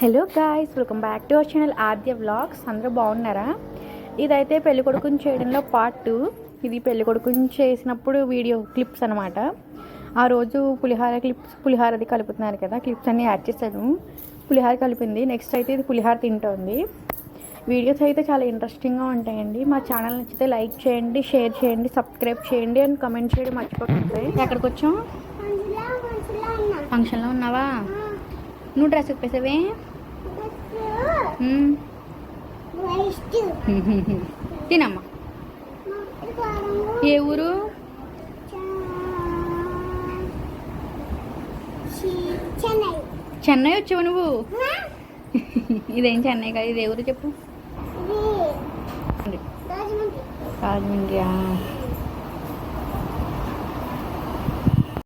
Hello guys welcome back to our channel Aadya vlogs అందరూ బాగున్నారా? ఇదైతే పెళ్ళి కొడుకుని చేయడంలో పార్ట్ టూ ఇది పెళ్ళి కొడుకుని చేసినప్పుడు వీడియో క్లిప్స్ అనమాట ఆ రోజు పులిహార క్లిప్స్ పులిహారది కలుపుతున్నారు కదా క్లిప్స్ అన్నీ యాడ్ చేశాను. పులిహార కలిపింది. నెక్స్ట్ అయితే ఇది పులిహార తింటోంది. వీడియోస్ అయితే చాలా ఇంట్రెస్టింగ్గా ఉంటాయండి. మా ఛానల్ నచ్చితే లైక్ చేయండి షేర్ చేయండి సబ్స్క్రైబ్ చేయండి అండ్ కమెంట్ చేయడం మర్చిపోకండి. ఎక్కడికి వచ్చాం ఫంక్షన్లో ఉన్నావా? నువ్వు డ్రెస్ ఇప్పేసావే మ్మ్. తినమ్మా. ఏ ఊరు? చెన్నై. చెన్నై వచ్చావు నువ్వు? ఇదేం చెన్నై కాదు ఇది ఊరు చెప్పు.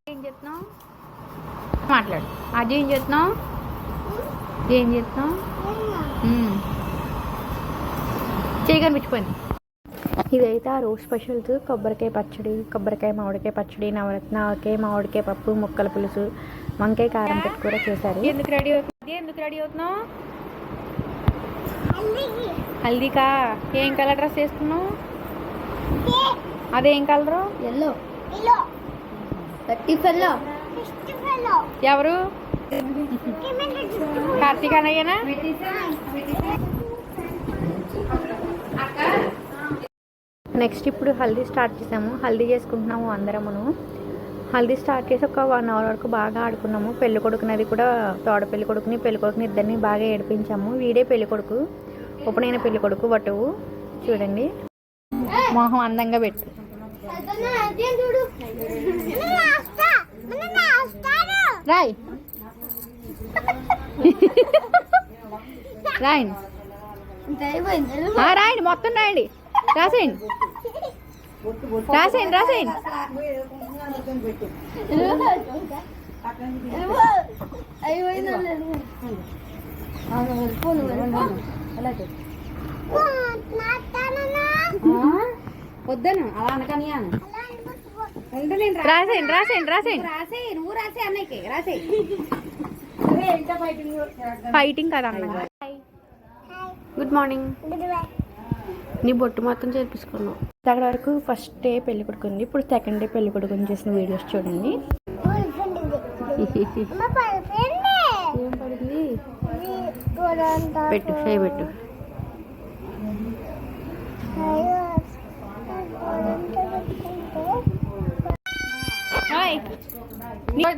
ఏం చేస్తున్నావు? మాట్లాడు. అది ఏం చేస్తున్నావు? ఏం చేస్తున్నావు? చేయి కనిపించిపోయింది. ఇదైతే ఆ రోజు స్పెషల్స్ కొబ్బరికాయ పచ్చడి కొబ్బరికాయ మామిడికాయ పచ్చడి నవరత్న ఆవకాయ మామిడికాయ పప్పు ముక్కల పులుసు వంకాయ కారం పెట్టి కూడా చేశారు. ఎందుకు రెడీ అవుతుంది ఎందుకు రెడీ అవుతున్నావు? హల్దీకా? ఏం కలర్ డ్రెస్ వేసుకున్నావు? అదేం కలరు? ఎల్లో ఎల్లో ఎవరు? కార్తీక్ అన్నయ్యనా? నెక్స్ట్ ఇప్పుడు హల్దీ స్టార్ట్ చేసాము. హల్దీ చేసుకుంటున్నాము అందరమును. హల్దీ స్టార్ట్ చేసి ఒక వన్ అవర్ వరకు బాగా ఆడుకున్నాము. పెళ్ళి కొడుకునది కూడా తోడ పెళ్ళి కొడుకుని పెళ్ళి కొడుకుని ఇద్దరిని బాగా ఏడిపించాము. వీడే పెళ్ళి కొడుకు ఉపనైన పెళ్ళి కొడుకు వటువు. చూడండి. మొహం అందంగా పెట్టు. రాయ్. రాయండి రాయండి మొత్తం రాయండి. రాసేయండి. రాసేయండి రాసేయండి. వద్దను అలా అనకని రాసేయండి రాసేయండి రాసేయండి రాసే నువ్వు రాసే అన్నయ్యకి రాసే ఫైటింగ్ కదా అన్నగా గుడ్ మార్నింగ్. నీ బొట్టు మాత్రం చేర్పించుకున్నావు. అక్కడ వరకు ఫస్ట్ డే పెళ్ళి కొడుకుంది ఇప్పుడు సెకండ్ డే పెళ్ళి కొడుకుని చేసిన వీడియోస్ చూడండి. పెట్టు చేయి పెట్టు.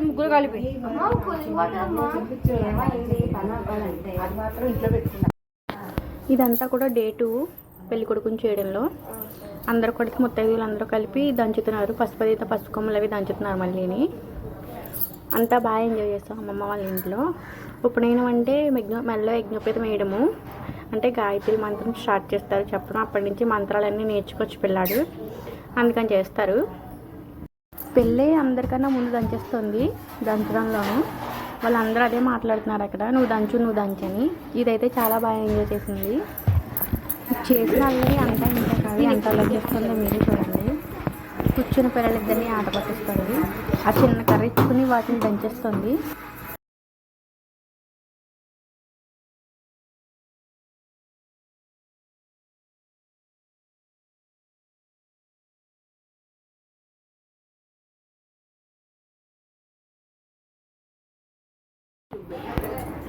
ముగ్గురు కలిపి. ఇదంతా కూడా డే టూ. పెళ్ళి కొడుకుని చేయడంలో అందరు కొడుకు ముత్తైదులు అందరూ కలిపి దంచుతున్నారు. పసుపదిత పసుపు కొమ్మలు అవి దంచుతున్నారు మళ్ళీని. అంతా బాగా ఎంజాయ్ చేస్తాం అమ్మమ్మ వాళ్ళ ఇంట్లో. ఉపనయనం అంటే యజ్ఞ మెల్ల యజ్ఞోపేతం వేయడము. అంటే గాయత్రి మంత్రం స్టార్ట్ చేస్తారు చెప్పడం. అప్పటి నుంచి మంత్రాలన్నీ నేర్చుకొచ్చి పిల్లాడు. అందుకని చేస్తారు. పెళ్ళి అందరికన్నా ముందు దంచేస్తుంది దంచడంలోనూ. వాళ్ళందరూ అదే మాట్లాడుతున్నారు అక్కడ. నువ్వు దంచు నువ్వు దంచని ఇదైతే చాలా బాగా ఎంజాయ్ చేసింది. చేసిన అల్లరి అంతా ఇంత కాదు ఎంత అల్లరి చేస్తుందో మీరే చూడండి. కూర్చుని పిల్లలిద్దరిని ఆట పట్టిస్తుంది. ఆ చిన్న కర్రెచ్చుకుని వాటిని దంచేస్తుంది.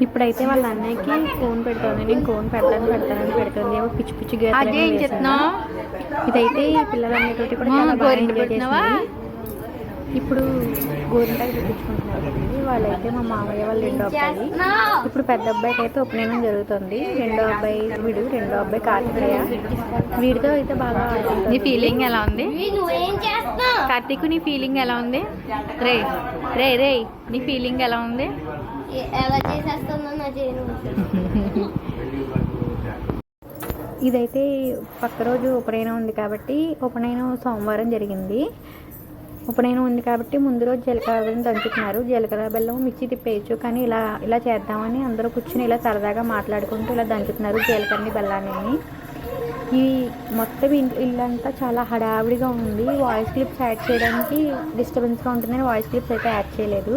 ఇప్పుడైతే వాళ్ళ అన్నయ్యకి ఫోన్ పెడుతుంది నేను ఫోన్ పెడతాను పెడతానని పెడుతుంది ఏమో పిచ్చి పిచ్చి. చెప్తున్నావ్? ఇదైతే ఈ పిల్లలన్నిటి కూడా చాలా బాగా ఎంజాయ్ పెడుతున్నావా? ఇప్పుడు గోరింటాకు చూపించుకుంటున్నారు. వాళ్ళైతే మా మామయ్య వాళ్ళ రెండో అబ్బాయి. ఇప్పుడు పెద్ద అబ్బాయికి అయితే ఉపనయనం జరుగుతుంది. రెండో అబ్బాయి వీడు రెండో అబ్బాయి కార్తికేయ వీడితో అయితే బాగా. నీ ఫీలింగ్ ఎలా ఉంది? కార్తీక్ నీ ఫీలింగ్ ఎలా ఉంది? రే రే రే నీ ఫీలింగ్ ఎలా ఉంది? ఎలా చేసేస్తుందో నా చేయను ఇదైతే పక్క రోజు ఉపనయనం ఉంది కాబట్టి ఉపనయనం సోమవారం జరిగింది. ఉపనయనం ఉంది కాబట్టి ముందు రోజు జీలకర్ర బెల్లం దంచుతున్నారు. జీలకర్ర బెల్లం మిక్సీ తిప్పేయచ్చు. కానీ ఇలా ఇలా చేద్దామని అందరూ కూర్చుని ఇలా సరదాగా మాట్లాడుకుంటూ ఇలా దంచుతున్నారు జీలకర్రని బెల్లాన్ని. ఈ మొత్తం ఇంట్లో ఇల్లంతా చాలా హడావిడిగా ఉంది. వాయిస్ క్లిప్స్ యాడ్ చేయడానికి డిస్టర్బెన్స్గా ఉంటుందని వాయిస్ క్లిప్స్ అయితే యాడ్ చేయలేదు.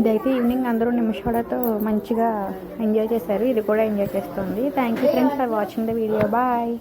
ఇదైతే ఈవినింగ్ అందరూ నిమిషాలతో మంచిగా ఎంజాయ్ చేశారు. ఇది కూడా ఎంజాయ్ చేస్తుంది. Thank you friends for watching the video. Bye.